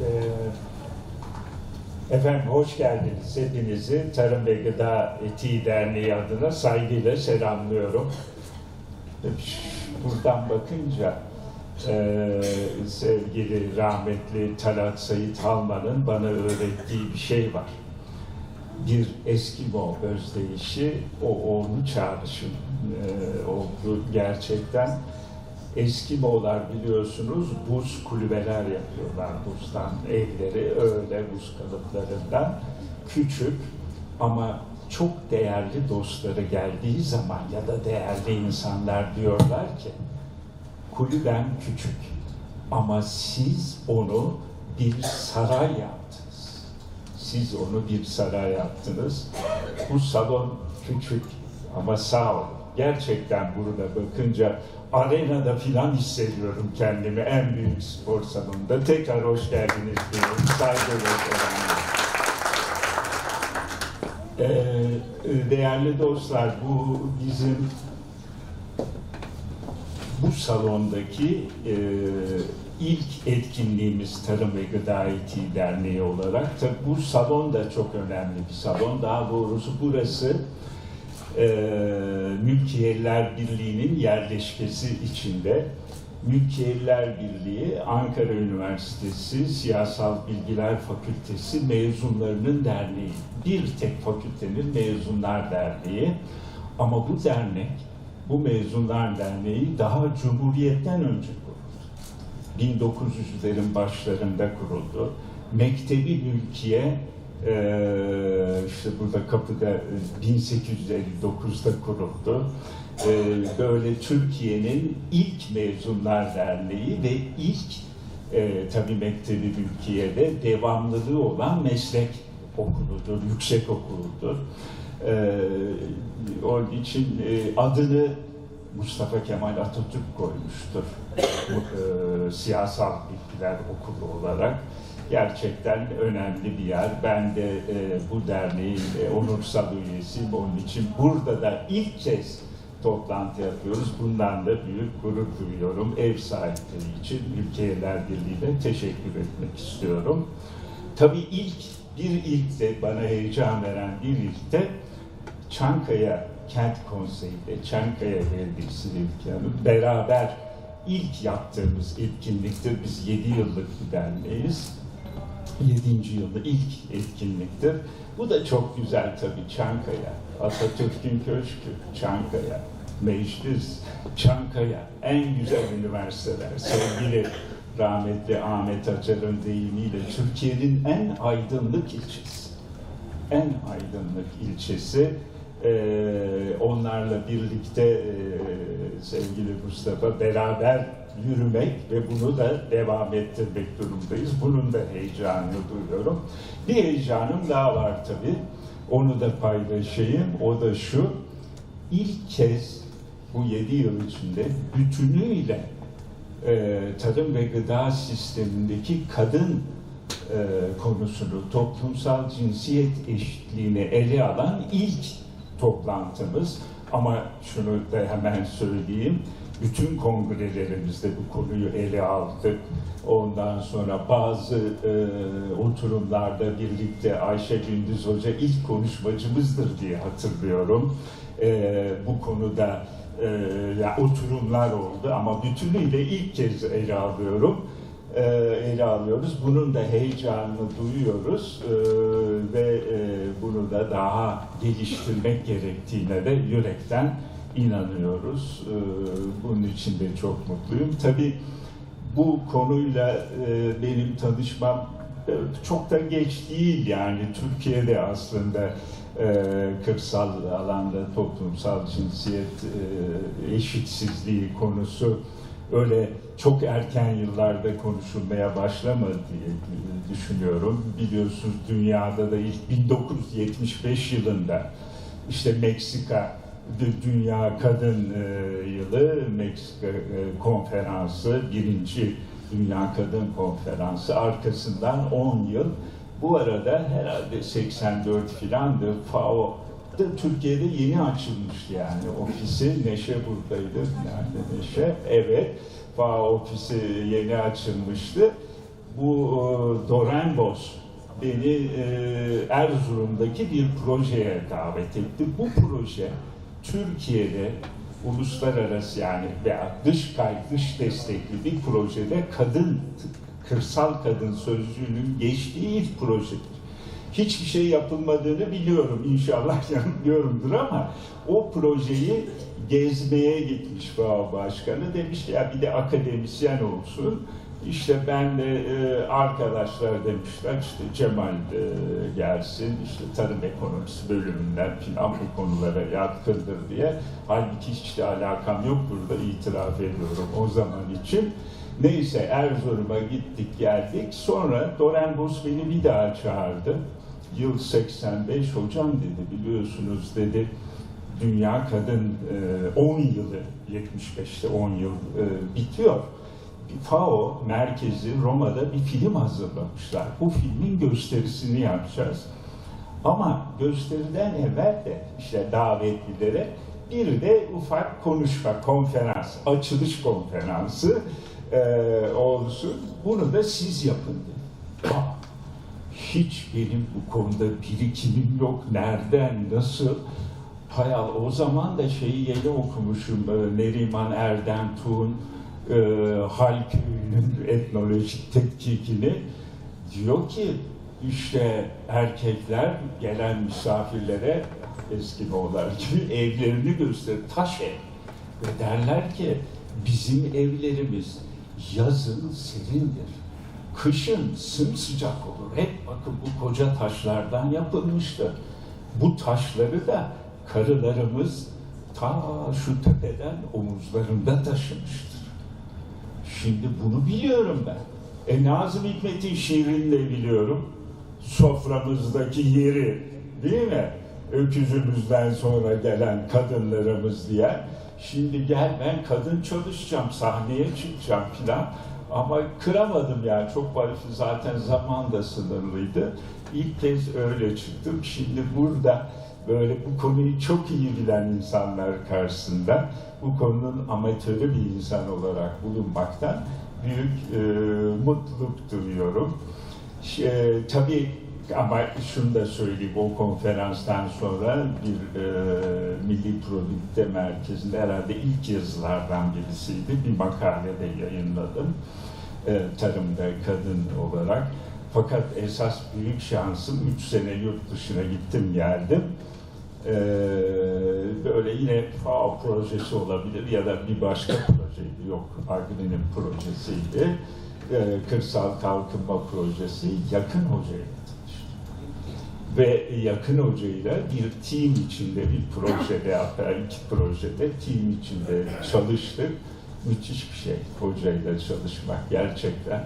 Ee, Efendim hoş geldiniz. Hepinizi Tarım ve Gıda Etiği Derneği adına saygıyla selamlıyorum. Buradan bakınca eee, sevgili rahmetli Talat Sayit Halman'ın bana öğrettiği bir şey var. Bir Eskimo özdeyişi, o onu çağrışım eee, oldu gerçekten. Eskimolar biliyorsunuz buz kulübeler yapıyorlar buzdan. Evleri öyle buz kalıplarından küçük ama çok değerli dostları geldiği zaman ya da değerli insanlar diyorlar ki kulübem küçük ama siz onu bir saray yaptınız. Siz onu bir saray yaptınız. Bu salon küçük ama sağ olun. Gerçekten burada bakınca arenada filan hissediyorum kendimi en büyük spor salonunda. Tekrar hoş geldiniz diyorum. Efendim. Ee, değerli dostlar, bu bizim bu salondaki e, ilk etkinliğimiz Tarım ve Gıda Etiği Derneği olarak. Tabii bu salon da çok önemli bir salon. Daha doğrusu burası e, Mülkiyeliler Birliği'nin yerleşkesi içinde. Mülkiyeliler Birliği, Ankara Üniversitesi Siyasal Bilgiler Fakültesi mezunlarının derneği. Bir tek fakültenin mezunlar derneği. Ama bu dernek, bu mezunlar derneği daha Cumhuriyet'ten önce kuruldu. 1900'lerin başlarında kuruldu. Mektebi Mülkiye ee, işte burada kapıda e, 1859'da kuruldu. Ee, böyle Türkiye'nin ilk mezunlar derneği ve ilk e, tabii Mektebi Mülkiye'de devamlılığı olan meslek okuludur, yüksek okuludur. Ee, onun için e, adını Mustafa Kemal Atatürk koymuştur. E, siyasal bilgiler okulu olarak gerçekten önemli bir yer. Ben de e, bu derneğin e, onursal üyesiyim. Onun için burada da ilk kez toplantı yapıyoruz. Bundan da büyük gurur duyuyorum. Ev sahipleri için Ülkeler Birliği'ne teşekkür etmek istiyorum. Tabii ilk, bir ilk de bana heyecan veren bir ilk de Çankaya Kent Konseyi'nde, Çankaya Belediyesi Hanım beraber ilk yaptığımız etkinliktir. Biz 7 yıllık bir derneğiz. 7. yılda ilk etkinliktir. Bu da çok güzel tabii Çankaya. Atatürk'ün köşkü Çankaya. Meclis Çankaya. En güzel üniversiteler. Sevgili rahmetli Ahmet Acar'ın deyimiyle Türkiye'nin en aydınlık ilçesi. En aydınlık ilçesi. Ee, onlarla birlikte e, sevgili Mustafa beraber yürümek ve bunu da devam ettirmek durumdayız. Bunun da heyecanını duyuyorum. Bir heyecanım daha var tabii. Onu da paylaşayım. O da şu. İlk kez bu yedi yıl içinde bütünüyle e, tarım ve gıda sistemindeki kadın e, konusunu, toplumsal cinsiyet eşitliğini ele alan ilk toplantımız. Ama şunu da hemen söyleyeyim. Bütün kongrelerimizde bu konuyu ele aldık. Ondan sonra bazı e, oturumlarda birlikte Ayşe Gündüz Hoca ilk konuşmacımızdır diye hatırlıyorum. E, bu konuda e, ya oturumlar oldu ama bütünüyle ilk kez ele alıyorum e, ele alıyoruz. Bunun da heyecanını duyuyoruz e, ve e, bunu da daha geliştirmek gerektiğine de yürekten inanıyoruz. Bunun için de çok mutluyum. Tabii bu konuyla benim tanışmam çok da geç değil yani Türkiye'de aslında e, kırsal alanda toplumsal cinsiyet e, eşitsizliği konusu öyle çok erken yıllarda konuşulmaya başlamadı diye düşünüyorum. Biliyorsunuz dünyada da ilk 1975 yılında işte Meksika Dünya Kadın e, Yılı Meksika e, Konferansı, birinci Dünya Kadın Konferansı arkasından 10 yıl bu arada herhalde 84 filandı FAO Türkiye'de yeni açılmıştı yani ofisi. Neşe buradaydı. Nerede Neşe? Evet. FAO ofisi yeni açılmıştı. bu e, Dorenbos beni e, Erzurum'daki bir projeye davet etti. Bu proje Türkiye'de uluslararası yani veya dış dış destekli bir projede kadın, kırsal kadın sözcüğünün geçtiği ilk projedir. Hiçbir şey yapılmadığını biliyorum inşallah yanılıyorumdur ama o projeyi gezmeye gitmiş FAO Başkanı demiş ya bir de akademisyen olsun. İşte ben de e, arkadaşlar demişler işte Cemal e, gelsin işte tarım ekonomisi bölümünden filan bu konulara yatkındır diye. Halbuki hiç de alakam yok burada itiraf ediyorum o zaman için. Neyse Erzurum'a gittik geldik. Sonra Dorenbos beni bir daha çağırdı. Yıl 85 hocam dedi biliyorsunuz dedi Dünya Kadın e, 10 yılı 75'te 10 yıl e, bitiyor. FAO merkezi Roma'da bir film hazırlamışlar. Bu filmin gösterisini yapacağız. Ama gösteriden evvel de işte davetlilere bir de ufak konuşma, konferans, açılış konferansı e, olsun. Bunu da siz yapın dedi. Hiç benim bu konuda birikimim yok. Nereden, nasıl? Hay Allah, o zaman da şeyi yeni okumuşum. Neriman Erdem Tuğ'un e, Halköy'ünün etnolojik tetkikini. Diyor ki işte erkekler gelen misafirlere Eskimoğullar gibi evlerini gösterir. Taş ev. Ve derler ki bizim evlerimiz yazın serindir. Kışın sımsıcak olur. Hep bakın bu koca taşlardan yapılmıştır. Bu taşları da karılarımız ta şu tepeden omuzlarında taşımıştır. Şimdi bunu biliyorum ben. E Nazım Hikmet'in şiirini de biliyorum. Soframızdaki yeri değil mi? Öküzümüzden sonra gelen kadınlarımız diye. Şimdi gel ben kadın çalışacağım, sahneye çıkacağım filan. Ama kıramadım yani çok var zaten zaman da sınırlıydı. İlk kez öyle çıktım. Şimdi burada böyle bu konuyu çok iyi bilen insanlar karşısında bu konunun amatörü bir insan olarak bulunmaktan büyük e, mutluluk duyuyorum. E, tabii ama şunu da söyleyeyim, o konferanstan sonra bir e, Milli Produkte Merkezi'nde herhalde ilk yazılardan birisiydi. Bir makale de yayınladım. E, tarımda kadın olarak. Fakat esas büyük şansım 3 sene yurt dışına gittim geldim. Ee, böyle yine FAO projesi olabilir ya da bir başka projeydi. Yok, Agri'nin projesiydi. Ee, Kırsal Kalkınma Projesi Yakın Hoca'yla tanıştım. Ve Yakın Hoca'yla bir team içinde bir projede hatta iki projede team içinde çalıştık. Müthiş bir şey hocayla çalışmak gerçekten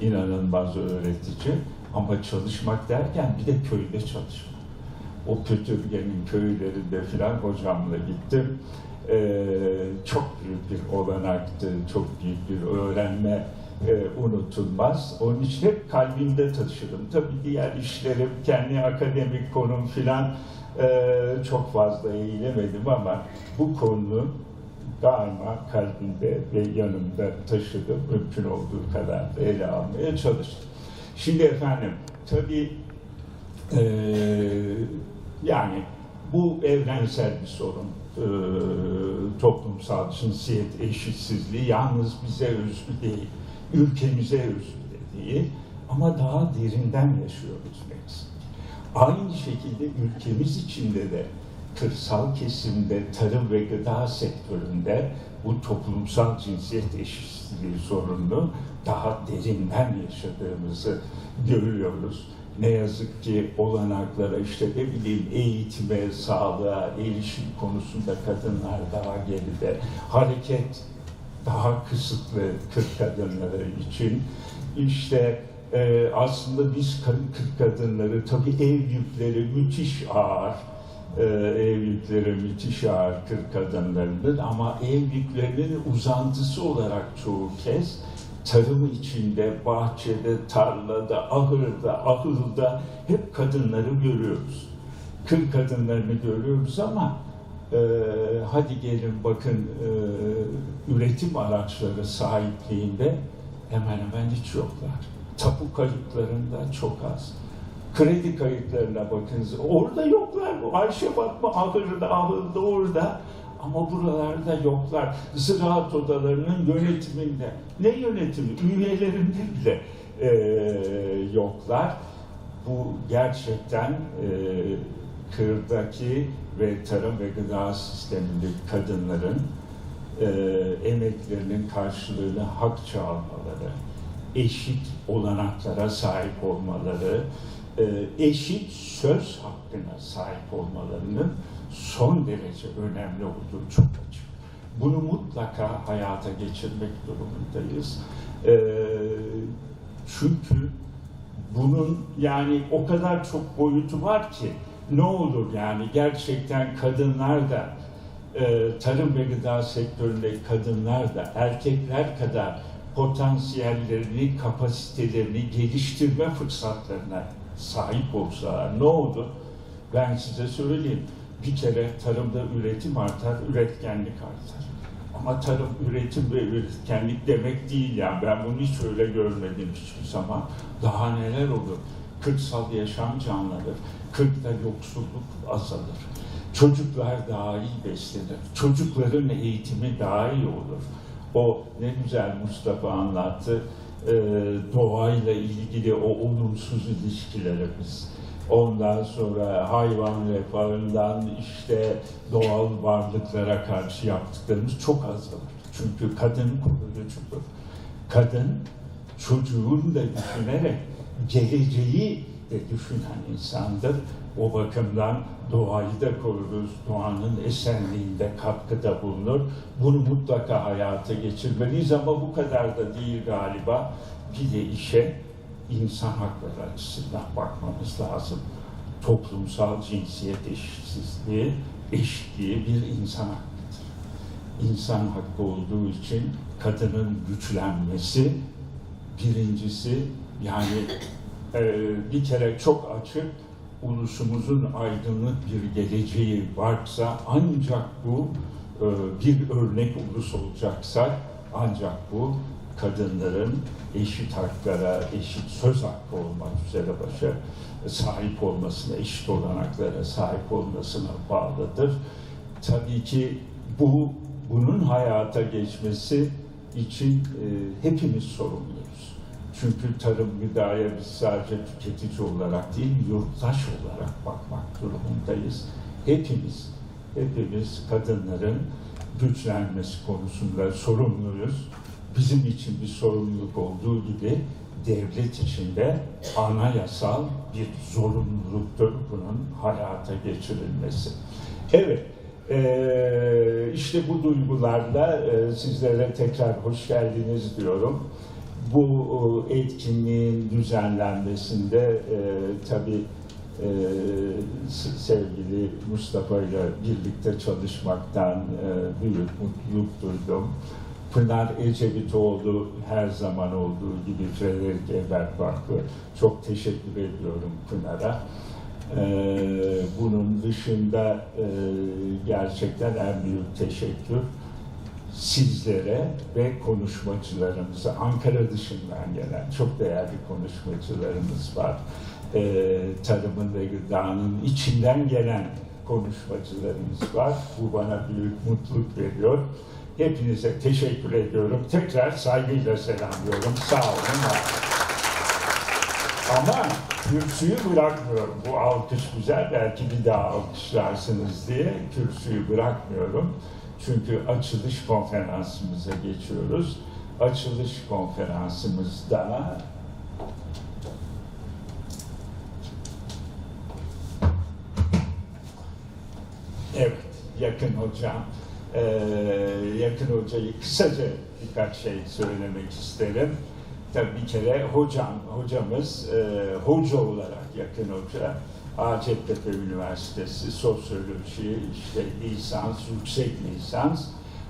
inanılmaz öğretici. Ama çalışmak derken bir de köyde çalışmak o Kötürge'nin köylerinde filan hocamla gittim. Ee, çok büyük bir olanaktı, çok büyük bir öğrenme e, unutulmaz. Onun için hep kalbimde taşıdım. Tabii diğer işlerim, kendi akademik konum filan e, çok fazla eğilemedim ama bu konu daima kalbimde ve yanımda taşıdım. Mümkün olduğu kadar da ele almaya çalıştım. Şimdi efendim, tabii ee, yani bu evrensel bir sorun. Ee, toplumsal cinsiyet eşitsizliği yalnız bize özgü değil, ülkemize özgü de değil ama daha derinden yaşıyoruz biz. Aynı şekilde ülkemiz içinde de kırsal kesimde, tarım ve gıda sektöründe bu toplumsal cinsiyet eşitsizliği sorununu daha derinden yaşadığımızı görüyoruz ne yazık ki olanaklara işte ne bileyim eğitime, sağlığa, erişim konusunda kadınlar daha geride. Hareket daha kısıtlı kırk kadınları için. İşte e, aslında biz kırk kadınları tabii ev yükleri müthiş ağır. E, ev yükleri müthiş ağır kırk kadınlarının ama ev yüklerinin uzantısı olarak çoğu kez tarım içinde, bahçede, tarlada, ahırda, ahılda hep kadınları görüyoruz. Kır kadınlarını görüyoruz ama e, hadi gelin bakın e, üretim araçları sahipliğinde hemen hemen hiç yoklar. Tapu kayıtlarında çok az. Kredi kayıtlarına bakınız. Orada yoklar. Ayşe Fatma ahırda, ahırda orada. Ama buralarda yoklar. Ziraat odalarının yönetiminde. Ne yönetimi? Üyelerinde bile eee, yoklar. Bu gerçekten eee kırdaki ve tarım ve gıda sistemindeki kadınların eee emeklerinin karşılığını hakça almaları, eşit olanaklara sahip olmaları, eşit söz hakkına sahip olmalarının son derece önemli olduğu çok açık. Bunu mutlaka hayata geçirmek durumundayız. Eee, çünkü bunun yani o kadar çok boyutu var ki ne olur yani gerçekten kadınlar da e, tarım ve gıda sektöründeki kadınlar da erkekler kadar potansiyellerini, kapasitelerini geliştirme fırsatlarına sahip olsalar ne olur? Ben size söyleyeyim. Bir kere tarımda üretim artar, üretkenlik artar. Ama tarım, üretim ve üretkenlik demek değil yani. Ben bunu hiç öyle görmedim hiçbir zaman. Daha neler olur? Kırsal yaşam canlanır. Kırkta yoksulluk azalır. Çocuklar daha iyi beslenir. Çocukların eğitimi daha iyi olur. O ne güzel Mustafa anlattı. Ee, doğayla ilgili o olumsuz ilişkilerimiz. Ondan sonra hayvan refahından işte doğal varlıklara karşı yaptıklarımız çok azalır. Çünkü kadın koruyucudur. Kadın çocuğun da düşünerek geleceği de düşünen insandır. O bakımdan doğayı da koruruz, doğanın esenliğinde katkıda bulunur. Bunu mutlaka hayata geçirmeliyiz ama bu kadar da değil galiba. Bir de işe insan hakları açısından bakmamız lazım. Toplumsal cinsiyet eşitsizliği, eşitliği bir insan hakkıdır. İnsan hakkı olduğu için kadının güçlenmesi birincisi yani bir kere çok açık ulusumuzun aydınlık bir geleceği varsa ancak bu e, bir örnek ulus olacaksa ancak bu kadınların eşit haklara, eşit söz hakkı olmak üzere başa sahip olmasına, eşit olanaklara sahip olmasına bağlıdır. Tabii ki bu bunun hayata geçmesi için e, hepimiz sorumluyuz. Çünkü tarım gıdaya biz sadece tüketici olarak değil, yurttaş olarak bakmak durumundayız. Hepimiz, hepimiz kadınların güçlenmesi konusunda sorumluyuz. Bizim için bir sorumluluk olduğu gibi devlet için de anayasal bir zorunluluktur bunun hayata geçirilmesi. Evet, eee, işte bu duygularla sizlere tekrar hoş geldiniz diyorum. Bu e, etkinliğin düzenlenmesinde e, tabii e, sevgili Mustafa ile birlikte çalışmaktan e, büyük mutluluk duydum. Pınar Ecevitoğlu her zaman olduğu gibi Frederick Ebert Vakfı çok teşekkür ediyorum Pınar'a. E, bunun dışında e, gerçekten en büyük teşekkür sizlere ve konuşmacılarımıza, Ankara dışından gelen çok değerli konuşmacılarımız var. Ee, tarımın ve gıdanın içinden gelen konuşmacılarımız var. Bu bana büyük mutluluk veriyor. Hepinize teşekkür ediyorum. Tekrar saygıyla selamlıyorum. Sağ olun. Ama kürsüyü bırakmıyorum. Bu alkış güzel. Belki bir daha alkışlarsınız diye kürsüyü bırakmıyorum. Çünkü açılış konferansımıza geçiyoruz. Açılış konferansımızda Evet, Yakın Hocam. Ee, yakın Hoca'yı kısaca birkaç şey söylemek isterim. Tabii bir kere hocam, hocamız e, hoca olarak Yakın Hoca, Hacettepe Üniversitesi Sosyoloji, işte lisans, yüksek lisans.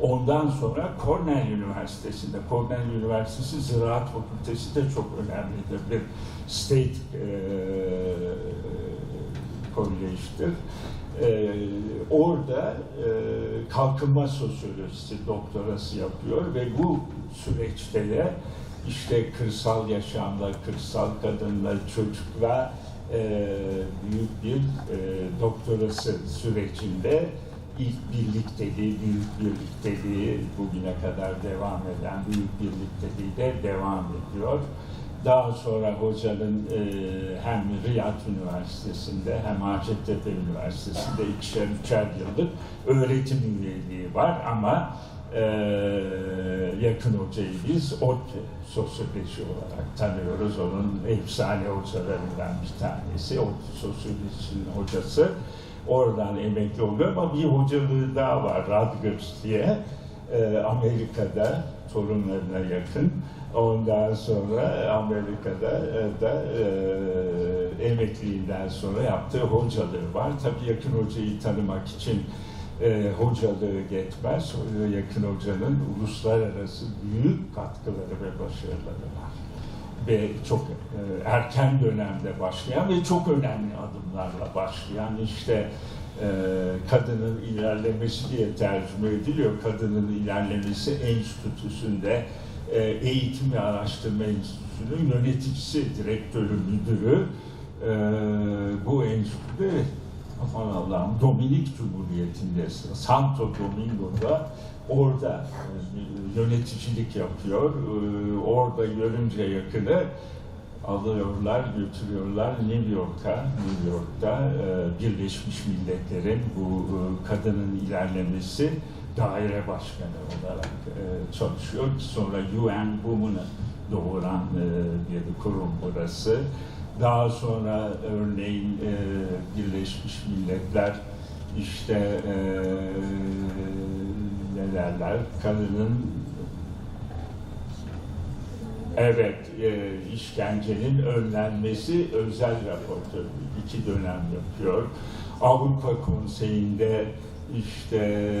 Ondan sonra Cornell Üniversitesi'nde, Cornell Üniversitesi Ziraat Fakültesi de çok önemlidir. Bir state e, college'dir. Ee, orada e, kalkınma sosyolojisi doktorası yapıyor ve bu süreçte de işte kırsal yaşamla, kırsal kadınla, çocukla e, büyük bir e, doktorası sürecinde ilk birlikteliği, büyük birlikteliği bugüne kadar devam eden büyük birlikteliği de devam ediyor. Daha sonra hocanın e, hem Riyad Üniversitesi'nde hem Hacettepe Üniversitesi'nde ikişer üçer yıllık öğretim üyeliği var ama e, yakın hocayı biz ODTÜ sosyoloji olarak tanıyoruz. Onun efsane hocalarından bir tanesi. ODTÜ sosyolojisinin hocası. Oradan emekli oluyor ama bir hocalığı daha var Rutgers diye. E, Amerika'da torunlarına yakın. Ondan sonra Amerika'da da e, emekliğinden sonra yaptığı hocalığı var. Tabii yakın hocayı tanımak için e, hocalığı yetmez. E, Yakın hocanın uluslararası büyük katkıları ve başarıları var. Ve çok e, erken dönemde başlayan ve çok önemli adımlarla başlayan işte e, kadının ilerlemesi diye tercüme ediliyor. Kadının ilerlemesi enstitüsünde e, eğitim ve araştırma enstitüsünün yöneticisi, direktörü, müdürü e, bu enstitüde aman Allah'ım Dominik Cumhuriyeti'nde Santo Domingo'da orada e, yöneticilik yapıyor. E, orada görünce yakını alıyorlar, götürüyorlar New York'a. New York'ta e, Birleşmiş Milletler'in bu kadının ilerlemesi daire başkanı olarak çalışıyor. Sonra UN Women'ı doğuran bir kurum burası. Daha sonra örneğin e, Birleşmiş Milletler işte e, ne derler kadının Evet, e, işkencenin önlenmesi özel raportörü iki dönem yapıyor. Avrupa Konseyi'nde işte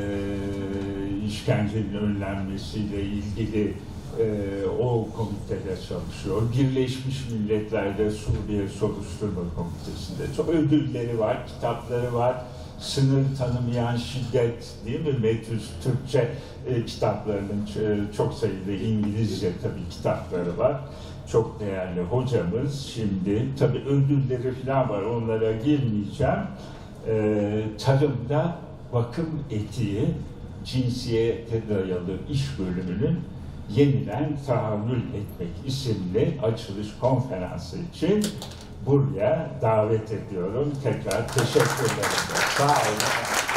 işkencenin önlenmesiyle ilgili e, o komitede çalışıyor. Birleşmiş Milletler'de Suriye Soruşturma Komitesi'nde çok ödülleri var, kitapları var. Sınır tanımayan şiddet değil mi? Metüs Türkçe e, kitaplarının ç- çok sayıda İngilizce tabii kitapları var. Çok değerli hocamız şimdi tabii ödülleri falan var onlara girmeyeceğim. E, tarımda bakım etiği cinsiyete dayalı iş bölümünün yeniden tahammül etmek isimli açılış konferansı için buraya davet ediyorum. Tekrar teşekkür ederim. Sağ olun.